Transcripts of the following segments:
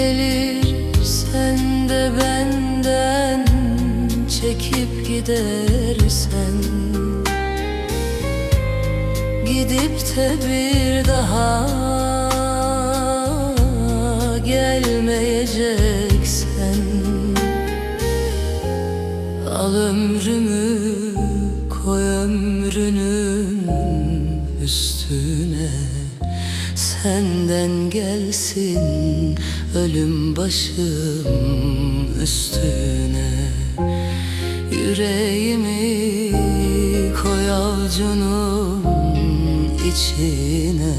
gelir sen de benden çekip gidersen. Gidip de bir daha gelmeyeceksen. Al ömrümü koy ömrünün üstüne Senden gelsin ölüm başım üstüne. Yüreğimi koy avucunun içine.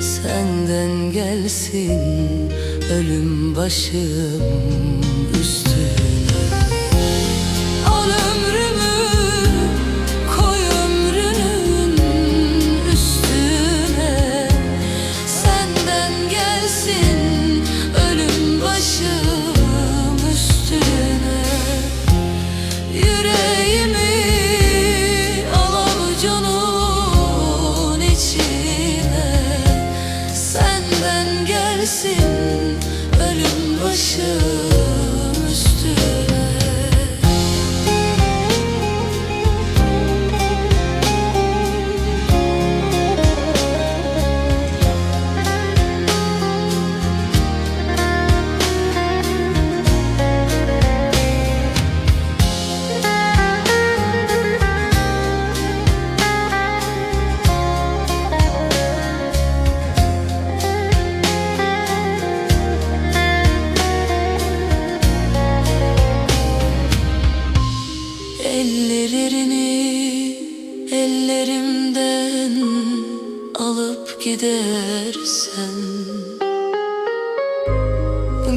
Senden gelsin ölüm başım Gelsin ölüm başım ellerimden alıp gidersen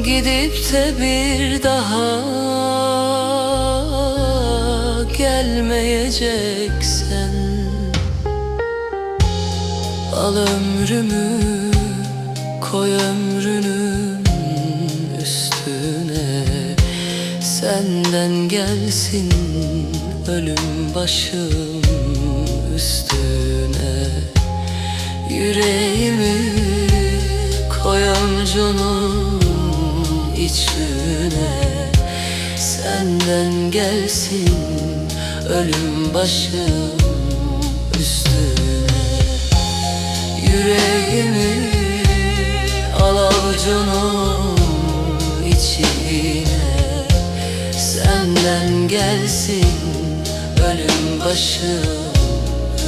Gidip de bir daha gelmeyeceksen Al ömrümü koy ömrünün üstüne Senden gelsin ölüm başım üstüne Yüreğimi koy avucunun içine. Senden gelsin ölüm başım üstüne. Yüreğimi al avucunun içine. Senden gelsin ölüm başım